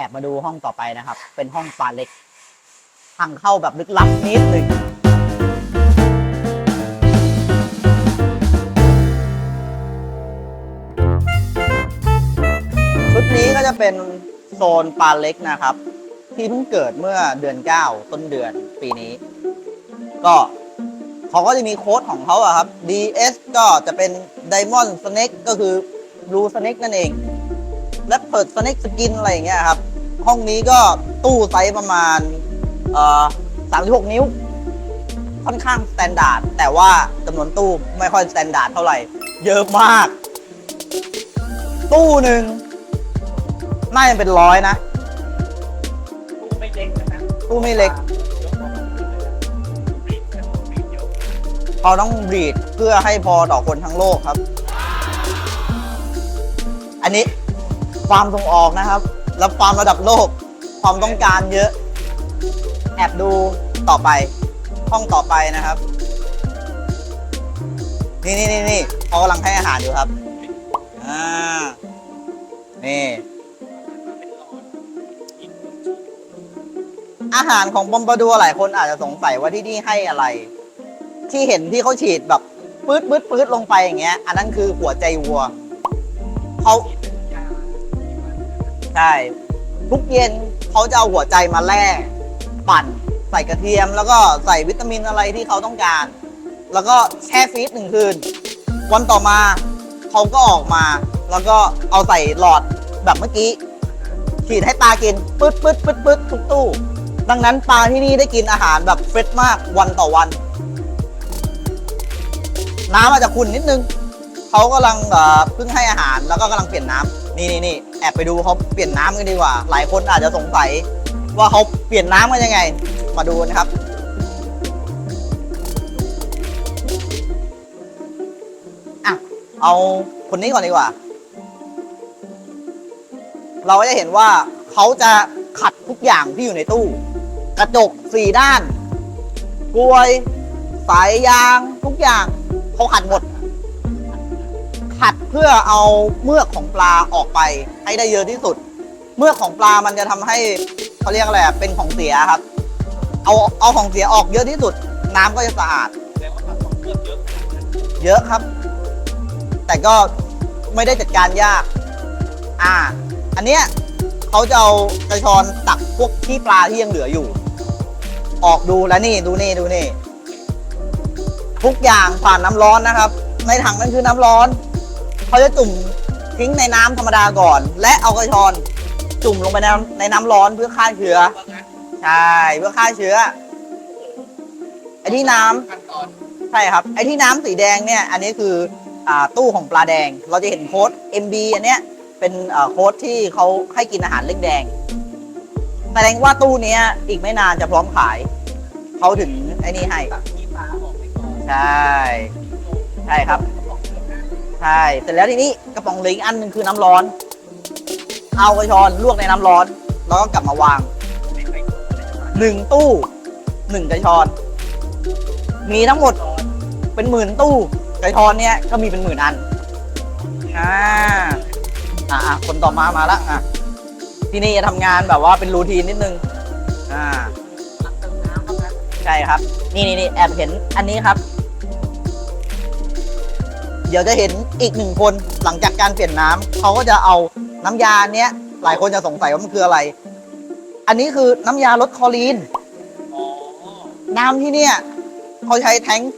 อบมาดูห้องต่อไปนะครับ เป็นห้องปลาเล็กทางเข้าแบบลึกลับนิดหนึ่งชุดนี้ก็จะเป็นโซนปลาเล็กนะครับ ที่เพิ่งเกิดเมื่อเดือน 9 ต้นเดือนปีนี้ ก็เขาก็จะมีโค้ดของเขาอะครับ DS ก็จะเป็น Diamond Snake ก็คือ Blue Snake นั่นเอง และเปิด Snake Skin อะไรอย่างเงี้ยครับ ห้องนี้ก็ตู้ไซส์ประมาณเอ่อ36 นิ้ว ค่อนข้างสแตนดาร์ดแต่ว่าจำนวนตู้ไม่ค่อยสแตนดาร์ดเท่าไหร่ เยอะมาก ตู้หนึ่งน่าจะเป็นร้อยนะ ตู้ไม่เล็กนะตู้ไม่เล็กเลยนะรีดกันรีดเยอะเขาต้องบีดเพื่อให้พอต่อคนทั้งโลกครับ อันนี้ฟาร์มส่งออกนะครับ แล้วฟามระดับโลก ความต้องการเยอะ แอบดูต่อไป ห้องต่อไปนะครับ นี่นี่นี่นี่เขากำลังให้อาหารอยู่ครับ อ่า นี่ อาหารของบอมบาดัวหลายคนอาจจะสงสัยว่าที่นี่ให้อะไร ที่เห็นที่เขาฉีดแบบปื๊ดปื๊ดปื๊ดลงไปอย่างเงี้ย อันนั้นคือหัวใจวัวเขา ใช่ ทุกเย็นเขาจะเอาหัวใจมาแล่ปั่นใส่กระเทียม แล้วก็ใส่วิตามินอะไรที่เขาต้องการ แล้วก็แช่ฟรีซหนึ่งคืน วันต่อมาเขาก็ออกมา แล้วก็เอาใส่หลอดแบบเมื่อกี้ฉีดให้ปลากินปื๊ดปื๊ดปื๊ดปื๊ดทุกตู้ ดังนั้นปลาที่นี่ได้กินอาหารแบบเฟรชมากวันต่อวัน น้ำอาจจะขุ่นนิดนึงเขากำลังเพิ่งให้อาหารแล้วก็กำลังเปลี่ยนน้ำนี่นี่นี่ แอบไปดูเขาเปลี่ยนน้ำกันดีกว่า หลายคนอาจจะสงสัยว่าเขาเปลี่ยนน้ำกันยังไง มาดูนะครับอะเอาคนนี้ก่อนดีกว่า เราก็จะเห็นว่าเขาจะขัดทุกอย่างที่อยู่ในตู้ กระจกสี่ด้านกลวย สายยางทุกอย่างเขาขัดหมด ขัดเพื่อเอาเมือกของปลาออกไปให้ได้เยอะที่สุด เมือกของปลามันจะทำให้เขาเรียกอะไรเป็นของเสียครับ เอาเอาของเสียออกเยอะที่สุด น้ำก็จะสะอาดเยอะครับ แต่ก็ไม่ได้จัดการยาก อ่า อันเนี้ยเขาจะเอากระชอนตักพวกขี้ปลาที่ยังเหลืออยู่ ออกดูแล้วนี่ดูนี่ดูนี่ทุกอย่างผ่านน้ำร้อนนะครับ ในถังนั้นคือน้ำร้อน เขาจะจุ่มทิ้งในน้ำธรรมดาก่อน และเอากระชอนจุ่มลงไปในน้ำในน้ำร้อนเพื่อฆ่าเชื้อ ใช่เพื่อฆ่าเชื้อ ไอ้ที่น้ำขั้นตอนใช่ครับ ไอ้ที่น้ำสีแดงเนี่ย อันนี้คืออ่าตู้ของปลาแดง เราจะเห็นโค้ด MB อันเนี้ยเป็นอ่าโค้ดที่เขาให้กินอาหารเล็กแดงแสดงว่าตู้เนี้ยอีกไม่นานจะพร้อมขาย เขาถึงไอ้นี่ให้ ตักขี้ปลาออกไปก่อนใช่ ใช่ครับ ใช่เสร็จแล้วทีนี้กระป๋องเหลืออีกอันหนึ่งคือน้ำร้อน เอากระชอนลวกในน้ำร้อน แล้วก็กลับมาวางหนึ่งตู้หนึ่งกระชอน มีทั้งหมดเป็นหมื่นตู้ไก่ทอนเนี่ยก็มีเป็นหมื่นอันอ่าอ่าอะคนต่อมามาละอะที่นี่จะทำงานแบบว่าเป็นรูทีนนิดนึงอ่ารับเติมน้ำครับนะใช่ครับ นี่นี่นี่แอบเห็นอันนี้ครับ เดี๋ยวจะเห็น อีกหนึ่งคนหลังจากการเปลี่ยนน้ำเขาก็จะเอาน้ำยาเนี้ยหลายคนจะสงสัยว่ามันคืออะไร อันนี้คือน้ำยาลดคลอรีนอ๋อน้ำที่เนี่ยเขาใช้แทงค์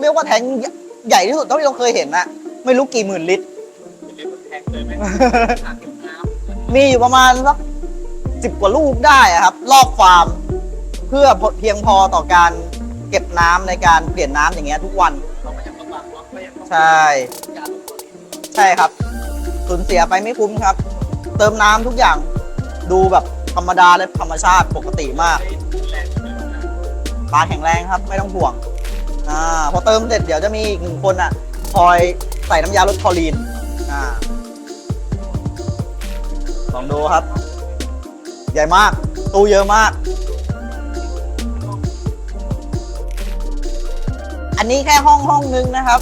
เรียกว่าแทงค์ใหญ่ที่สุดเท่าที่เราเคยเห็นนะไม่รู้กี่หมื่นลิตรจะเรียกว่าแทงเลยไหมถังเก็บน้ำมีอยู่ประมาณสักสิบกว่าลูกได้อะครับ รอบฟาร์ม เพื่อเพียงพอต่อการเก็บน้ำในการเปลี่ยนน้ำอย่างเงี้ยทุกวันเราก็ยังระวังเนาะก็ยังต้องใช่ ช่ครับสูญเสียไปไม่คุ้มครับ เติมน้ำทุกอย่างดูแบบธรรมดาและธรรมชาติปกติมากปลาแข็งแรงครับไม่ต้องห่วงอ่าพอเติมเสร็จเดี๋ยวจะมีอีกหนึ่งคนอะคอยใส่น้ำยาลดคลอรีนอ่าลองดูครับ ใหญ่มาก ตู้เยอะมาก อันนี้แค่ห้องห้องนึงนะครับ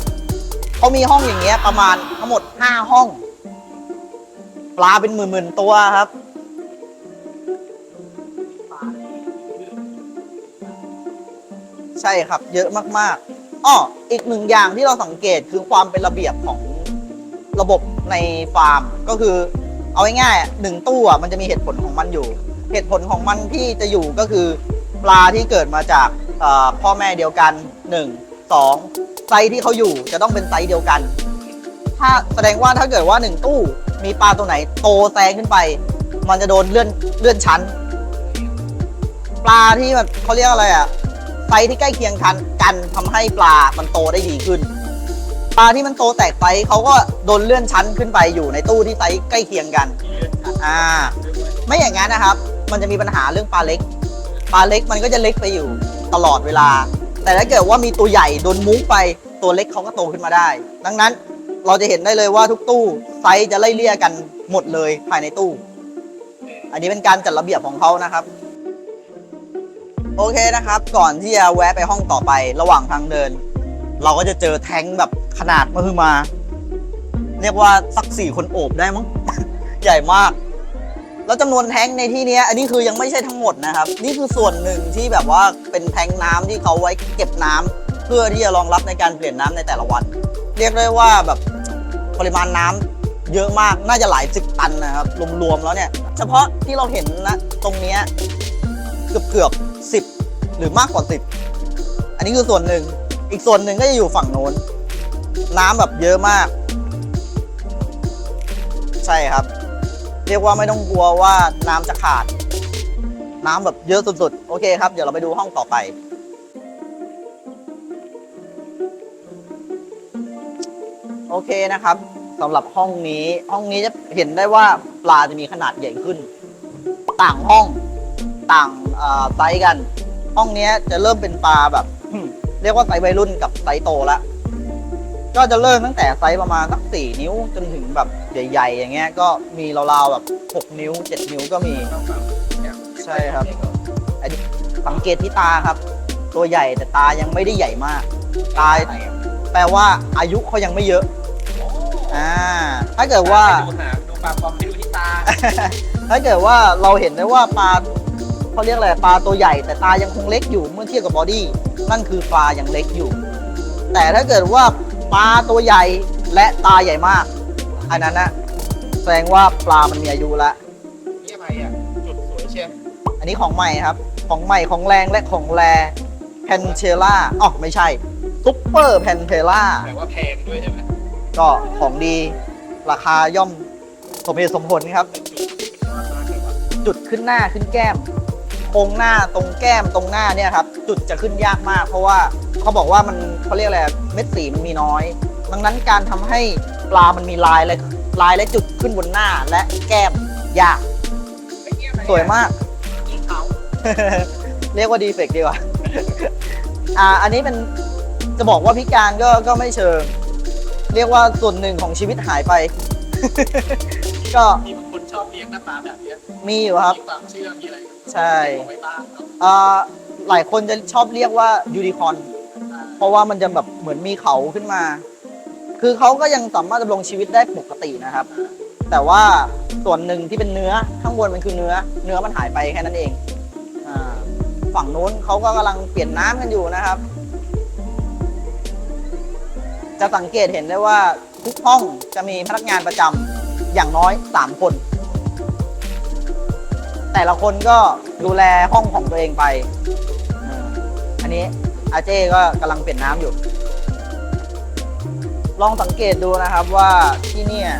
เขามีห้องอย่างเงี้ยประมาณทั้งหมดห้าห้อง ปลาเป็นหมื่นๆตัวครับ ใช่ครับ เยอะมากๆอ้ออีกหนึ่งอย่างที่เราสังเกตคือความเป็นระเบียบของระบบในฟาร์มก็คือ เอาง่ายๆหนึ่งตู้มันจะมีเหตุผลของมันอยู่ เหตุผลของมันที่จะอยู่ก็คือ ปลาที่เกิดมาจากพ่อแม่เดียวกันหนึ่ง สองไซส์ที่เขาอยู่จะต้องเป็นไซส์เดียวกัน ถ้าแสดงว่าถ้าเกิดว่าหนึ่งตู้มีปลาตัวไหนโตแซงขึ้นไป มันจะโดนเลื่อนเลื่อนชั้น ปลาที่แบบเขาเรียกอะไรอะไซส์ที่ใกล้เคียงกันกันทำให้ปลามันโตได้ดีขึ้น ปลาที่มันโตแตกไซส์เขาก็โดนเลื่อนชั้นขึ้นไปอยู่ในตู้ที่ไซส์ใกล้เคียงกันอ่าไม่อย่างนั้นนะครับ มันจะมีปัญหาเรื่องปลาเล็ก ปลาเล็กมันก็จะเล็กไปอยู่ตลอดเวลา แต่ถ้าเกิดว่ามีตัวใหญ่โดนมุ้งไปตัวเล็กเขาก็โตขึ้นมาได้ ดังนั้นเราจะเห็นได้เลยว่าทุกตู้ไซส์จะไล่เลี่ยกันหมดเลยภายในตู้ อันนี้เป็นการจัดระเบียบของเขานะครับ โอเคนะครับ ก่อนที่จะแวะไปห้องต่อไประหว่างทางเดิน เราก็จะเจอแท้งแบบขนาดมหึมา เรียกว่าสักสี่คนโอบได้มั้ง ใหญ่มาก แล้วจำนวนแท้งในที่นี้อันนี้คือยังไม่ใช่ทั้งหมดนะครับ นี่คือส่วนหนึ่งที่แบบว่าเป็นแท้งน้ำที่เขาไว้เก็บน้ำเพื่อที่จะรองรับในการเปลี่ยนน้ำในแต่ละวัน เรียกได้ว่าแบบปริมาณน้ำเยอะมากน่าจะหลายสิบตันนะครับรวมๆแล้วเนี่ยเฉพาะที่เราเห็นนะตรงนี้เกือบเกือบสิบหรือมากกว่าสิบอันนี้คือส่วนหนึ่งอีกส่วนหนึ่งก็จะอยู่ฝั่งโน้น น้ำแบบเยอะมาก ใช่ครับ เรียกว่าไม่ต้องกลัวว่าน้ำจะขาด น้ำแบบเยอะสุดๆ โอเคครับ เดี๋ยวเราไปดูห้องต่อไป โอเคนะครับสำหรับห้องนี้ ห้องนี้จะเห็นได้ว่าปลาจะมีขนาดใหญ่ขึ้น ต่างห้องต่างไซส์กัน ห้องนี้จะเริ่มเป็นปลาแบบ เรียกว่าไซส์วัยรุ่นกับไซส์โตแล้ว ก็จะเริ่มตั้งแต่ไซส์ประมาณสักสี่นิ้วจนถึงแบบใหญ่ๆอย่างเงี้ยก็มีราวๆแบบหกนิ้วเจ็ดนิ้วก็มี ใช่ครับสังเกตที่ตาครับ ตัวใหญ่แต่ตายังไม่ได้ใหญ่มาก ตาแปลว่าอายุเขายังไม่เยอะอ่าถ้าเกิดว่าดูหาดูปลาปลอมให้ดูที่ตา ถ้าเกิดว่าเราเห็นได้ว่าปลาเขาเรียกอะไรปลาตัวใหญ่ แต่ตายังคงเล็กอยู่เมื่อเทียบกับบอดี้นั่นคือปลายังเล็กอยู่ แต่ถ้าเกิดว่า ปลาตัวใหญ่และตาใหญ่มาก อันนั้นนะแสดงว่าปลามันมีอายุละนี่อะไรอะ จุดสวยเชียวอันนี้ของใหม่ครับ ของใหม่ของแรงและของแรแพนเชล่าอ๋อไม่ใช่ซุปเปอร์แพนเทล่าแต่ว่าแพงด้วยใช่ไหมก็ของดีราคาย่อมสมเหตุสมผลครับ จุดขึ้นหน้าขึ้นแก้ม โครงหน้าตรงแก้มตรงหน้าเนี่ยครับจุดจะขึ้นยากมาก เพราะว่าเขาบอกว่ามันเขาเรียกอะไรเม็ดสีมันมีน้อย ดังนั้นการทำให้ปลามันมีลายและลายและจุดขึ้นบนหน้าและแก้มยาก สวยมากกินเขาเรียกว่าดีเฟกดีกว่าอ่า อันนี้เป็นจะบอกว่าพิการก็ก็ไม่เชิง เรียกว่าส่วนหนึ่งของชีวิตหายไป ก็มีบางคนชอบเลี้ยงหน้าตาแบบเนี้ยมีอยู่ครับมีความเชื่อมีอะไร ใช่ไว้บ้างเนาะอ่าหลายคนจะชอบเรียกว่ายูนิคอร์นเพราะว่ามันจะแบบเหมือนมีเขาขึ้นมา คือเขาก็ยังสามารถดำรงชีวิตได้ปกตินะครับ แต่ว่าส่วนหนึ่งที่เป็นเนื้อข้างบนมันคือเนื้อ เนื้อมันหายไปแค่นั้นเองอ่าฝั่งนู้นเขาก็กำลังเปลี่ยนน้ำกันอยู่นะครับ จะสังเกตเห็นได้ว่าทุกห้องจะมีพนักงานประจำอย่างน้อยสามคน แต่ละคนก็ดูแลห้องของตัวเองไปอ่าอันนี้อาเจ้ก็กำลังเปลี่ยนน้ำอยู่ ลองสังเกตดูนะครับว่าที่เนี่ย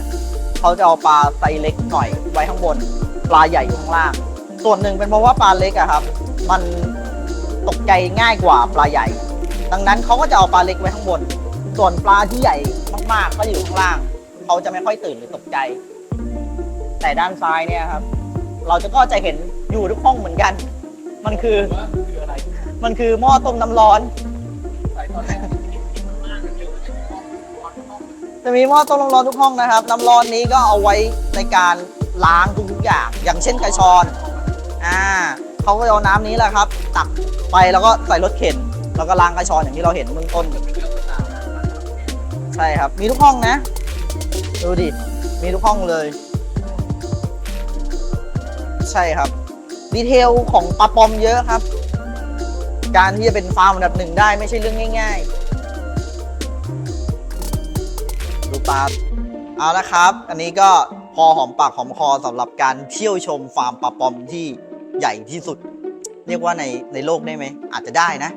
เขาจะเอาปลาไซส์เล็กหน่อยไว้ข้างบน ปลาใหญ่อยู่ข้างล่าง ส่วนหนึ่งเป็นเพราะว่าปลาเล็กอะครับ มันตกใจง่ายกว่าปลาใหญ่ ดังนั้นเขาก็จะเอาปลาเล็กไว้ข้างบน ส่วนปลาที่ใหญ่มากๆ ก็อยู่ข้างล่าง เขาจะไม่ค่อยตื่นหรือตกใจ แต่ด้านซ้ายเนี่ยครับ เราจะก็จะเห็นอยู่ทุกห้องเหมือนกัน มันคือ คืออะไรมันคือหม้อต้มน้ำร้อน ใส่ตอนแรกกินมันเยอะเยองห้องจะมีหม้อต้มน้ำร้อนทุกห้องนะครับ น้ำร้อนนี้ก็เอาไว้ในการล้างทุกๆอย่าง อย่างเช่นกระชอนอ่าเขาก็จะเอาน้ำนี้แหละครับ ตักไปแล้วก็ใส่รถเข็น แล้วก็ล้างกระชอนอย่างที่เราเห็นเบื้องต้น ใช่ครับ มีทุกห้องนะ ดูดิ มีทุกห้องเลย ใช่ครับ ดีเทลของปลาปอมเยอะครับ การที่จะเป็นฟาร์มอันดับหนึ่งได้ไม่ใช่เรื่องง่าย ๆ ดูปลาเอาละครับ อันนี้ก็พอหอมปากหอมคอสำหรับการเที่ยวชมฟาร์มปลาปอมที่ใหญ่ที่สุด เรียกว่าในในโลกได้ไหม อาจจะได้นะ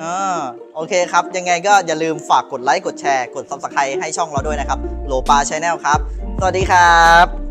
อ่าโอเคครับ ยังไงก็อย่าลืมฝากกดไลค์ กดแชร์ กด Subscribe ให้ช่องเราด้วยนะครับ โลปาชาแนลครับ สวัสดีครับ